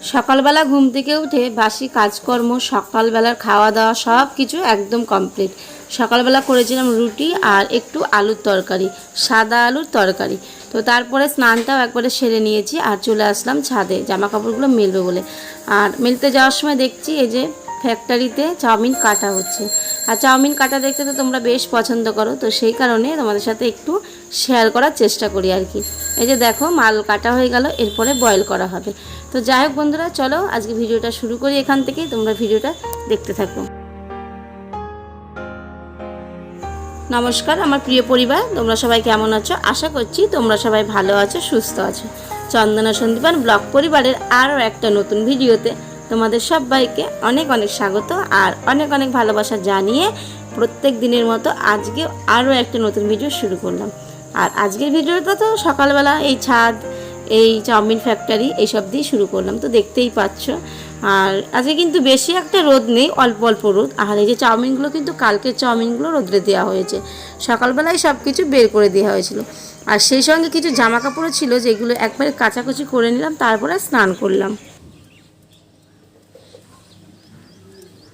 সকালবেলা ঘুম থেকে উঠে বাসি কাজকর্ম, সকালবেলার খাওয়া দাওয়া সব কিছু একদম কমপ্লিট সকালবেলা করেছিলাম রুটি আর একটু আলুর তরকারি, সাদা আলুর তরকারি। তো তারপরে স্নানটাও একবারে সেরে নিয়েছি আর চলে আসলাম ছাদে জামা কাপড়গুলো মেলবে বলে। আর মেলতে যাওয়ার সময় দেখছি এই যে ফ্যাক্টরিতে চাউমিন কাটা হচ্ছে। আর চাউমিন কাটা দেখতে তো তোমরা বেশ পছন্দ করো, তো সেই কারণে তোমাদের সাথে একটু শেয়ার করার চেষ্টা করি আর কি। এই যে দেখো, মাল কাটা হয়ে গেল, এরপরে বয়েল করা হবে। তো যাই হোক বন্ধুরা, চলো আজকে ভিডিওটা শুরু করি এখান থেকেই, তোমরা ভিডিওটা দেখতে থাকো। নমস্কার, আমার প্রিয় পরিবার, তোমরা সবাই কেমন আছো? আশা করছি তোমরা সবাই ভালো আছো, সুস্থ আছো। চন্দনা সন্দীপান ব্লগ পরিবারের আরও একটা নতুন ভিডিওতে তোমাদের সবাইকে অনেক অনেক স্বাগত আর অনেক অনেক ভালোবাসা জানিয়ে প্রত্যেক দিনের মতো আজকে আরও একটা নতুন ভিডিও শুরু করলাম। আর আজকের ভিডিওটা তো সকালবেলা এই ছাদ, এই চাউমিন ফ্যাক্টরি এইসব দিয়ে শুরু করলাম। তো দেখতেই পাচ্ছ, আর আজকে কিন্তু বেশি একটা রোদ নেই, অল্প অল্প রোদ। আর এই যে চাউমিনগুলো কিন্তু কালকের চাউমিনগুলো রোদ্রে দেওয়া হয়েছে। সকালবেলায় সব কিছু বের করে দেওয়া হয়েছিল। আর সেই সঙ্গে কিছু জামা কাপড়ও ছিল যেগুলো একবারে কাচাকুচি করে নিলাম, তারপরে স্নান করলাম।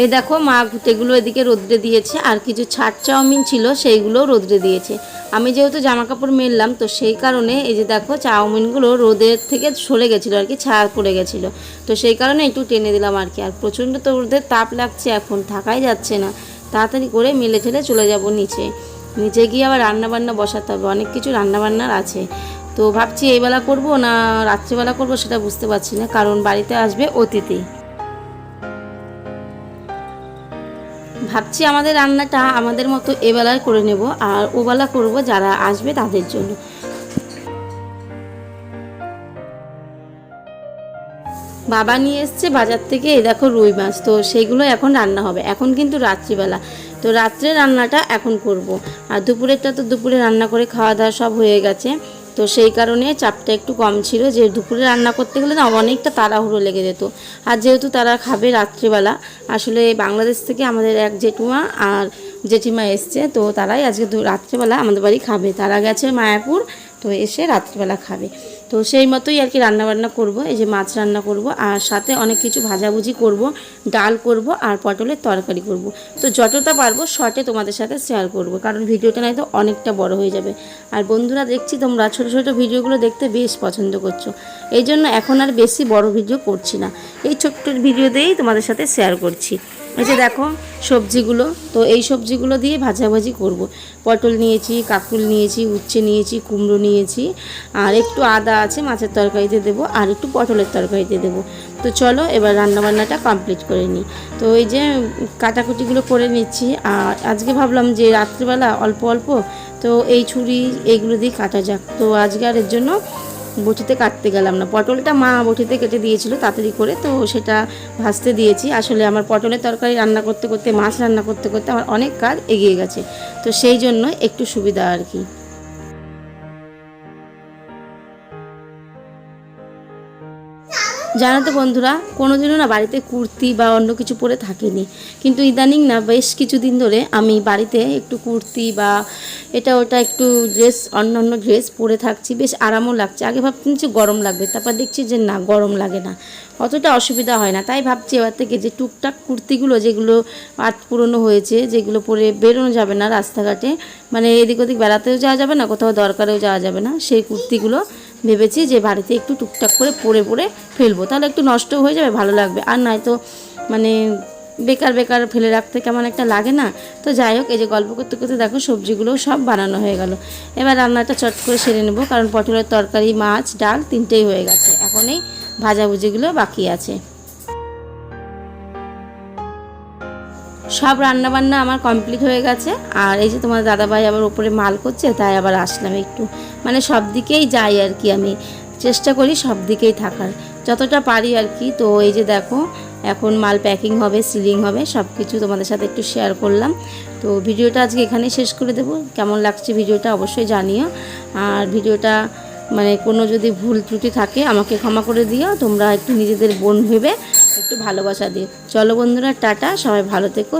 এই দেখো মা ঘুটেগুলো এদিকে রোদ্রে দিয়েছে, আর কিছু ছাট চাউমিন ছিল সেইগুলোও রোদ্রে দিয়েছে। আমি যেহেতু জামা কাপড় মেললাম, তো সেই কারণে এই যে দেখো চাউমিনগুলো রোদের থেকে সরে গেছিল আর কি ছায়া পড়ে গেছিল। তো সেই কারণে একটু টেনে দিলাম আর কি, আর প্রচণ্ড তো রোদের তাপ লাগছে এখন, থাকাই যাচ্ছে না। তাড়াতাড়ি করে মেলে ঠেলে চলে যাব নিচে। নিচে গিয়ে আবার রান্নাবান্না বসাতে হবে, অনেক কিছু রান্নাবান্নার আছে। তো ভাবছি এই বেলা করব না রাত্রিবেলা করব সেটা বুঝতে পারছি না, কারণ বাড়িতে আসবে অতিথি। ভাবছি আমাদের রান্নাটা আমাদের মতো এবেলায় করে নেব আর ওবেলা করব যারা আসবে তাদের জন্য। বাবা নিয়ে এসছে বাজার থেকে, এই দেখো রুই মাছ। তো সেগুলো এখন রান্না হবে। এখন কিন্তু রাত্রিবেলা। তো রাত্রে রান্নাটা এখন করব। আর দুপুরেরটা তো দুপুরে রান্না করে খাওয়া দাওয়া সব হয়ে গেছে। তো সেই কারণে চাপটা একটু কম ছিল। যে দুপুরে রান্না করতে গেলে না অনেকটা তাড়াহুড়ো লেগে যেত। আর যেহেতু তারা খাবে রাত্রিবেলা, আসলে বাংলাদেশ থেকে আমাদের এক জেঠুমা আর জেঠিমা এসছে, তো তারাই আজকে রাত্রিবেলা আমাদের বাড়ি খাবে। তারা গেছে মায়াপুর তো এসে রাত্রিবেলা খাবে। তো সেই মতোই আর কি রান্নাবান্না করব, এই যে মাছ রান্না করব, আর সাথে অনেক কিছু ভাজাভুজি করব, ডাল করব, আর পটলের তরকারি করব। তো যতটা পারব শর্টে তোমাদের সাথে শেয়ার করব, কারণ ভিডিওটা নয়তো অনেকটা বড় হয়ে যাবে। আর বন্ধুরা দেখছি তোমরা ছোট ছোট ভিডিওগুলো দেখতে বেশ পছন্দ করছ। এই জন্য এখন আর বেশি বড় ভিডিও করছি না। এই ছোট্ট ভিডিও দিয়েই তোমাদের সাথে শেয়ার করছি। এই যে দেখো সবজিগুলো, তো এই সবজিগুলো দিয়ে ভাজাভাজি করব। পটল নিয়েছি, কাকুল নিয়েছি, উচ্ছে নিয়েছি, কুমড়ো নিয়েছি, আর একটু আদা আছে, মাছের তরকারিতে দেবো, আর একটু পটলের তরকারিতে দেবো। তো চলো এবার রান্নাবান্নাটা কমপ্লিট করে নিই। তো এই যে কাটাকুটিগুলো করে নিচ্ছি, আর আজকে ভাবলাম যে রাত্রিবেলা অল্প অল্প, তো এই ছুরি এইগুলো দিয়ে কাটা যাক। তো আজকে আর এর জন্য বটিতে কাটতে গেলাম না। পটলটা মা বটিতে কেটে দিয়েছিল তাড়াতাড়ি করে, তো সেটা ভাজতে দিয়েছি। আসলে আমার পটলের তরকারি রান্না করতে করতে, মাছ রান্না করতে করতে আমার অনেক কাজ এগিয়ে গেছে। তো সেই জন্য একটু সুবিধা আর কি। জানো তো বন্ধুরা, কোনোদিনও না বাড়িতে কুর্তি বা অন্য কিছু পরে থাকিনি। কিন্তু ইদানিং না বেশ কিছুদিন ধরে আমি বাড়িতে একটু কুর্তি বা এটা ওটা একটু ড্রেস অন্য অন্য ড্রেস পরে থাকছি, বেশ আরামও লাগছে। আগে ভাবতাম যে গরম লাগবে, তারপর দেখছি যে না, গরম লাগে না। অতটা অসুবিধা হয় না, তাই ভাবছি এবার থেকে যে টুকটাক কুর্তিগুলো যেগুলো আট পুরনো হয়েছে, যেগুলো পরে বেরোনো যাবে না রাস্তাঘাটে মানে এদিক ওদিক বেড়াতেও যাওয়া যাবে না, কোথাও দরকারেও যাওয়া যাবে না, সেই কুর্তিগুলো ভেবেছি যে বাড়িতে একটু টুকটাক করে পরে পরে ফেলব। তাহলে একটু নষ্ট হয়ে যাবে, ভালো লাগবে। আর নয়তো মানে বেকার বেকার ফেলে রাখতে কেমন একটা লাগে না? তো যাই হোক, এই যে গল্প করতে করতে দেখো সবজিগুলো সব বানানো হয়ে গেল। এবার রান্নাটা চট করে সেরে নেব, কারণ পটলের তরকারি, মাছ, ডাল তিনটেই হয়ে গেছে। এখন এই ভাজাভুজিগুলো বাকি আছে। সব রান্নাবান্না আমার কমপ্লিট হয়ে গেছে। আর এই যে তোমার দাদাভাই আবার ওপরে মাল করছে, তাই আবার আসলাম একটু। মানে সব দিকেই যাই আর কি আমি। চেষ্টা করি সব দিকেই থাকার। যতটা পারি আর কি। তো এই যে দেখো, এখন মাল প্যাকিং হবে সিলিং হবে সব কিছু তোমাদের সাথে একটু শেয়ার করলাম। তো ভিডিওটা আজকে এখানেই শেষ করে দেবো। কেমন লাগছে ভিডিওটা অবশ্যই জানিও। আর ভিডিওটা মানে কোনো যদি ভুল ত্রুটি থাকে, আমাকে ক্ষমা করে দিও। তোমরা একটু নিজেদের বোন ভেবে ভালোবাসা দিও চলো বন্ধুরা টাটা সবাই ভালো থেকো।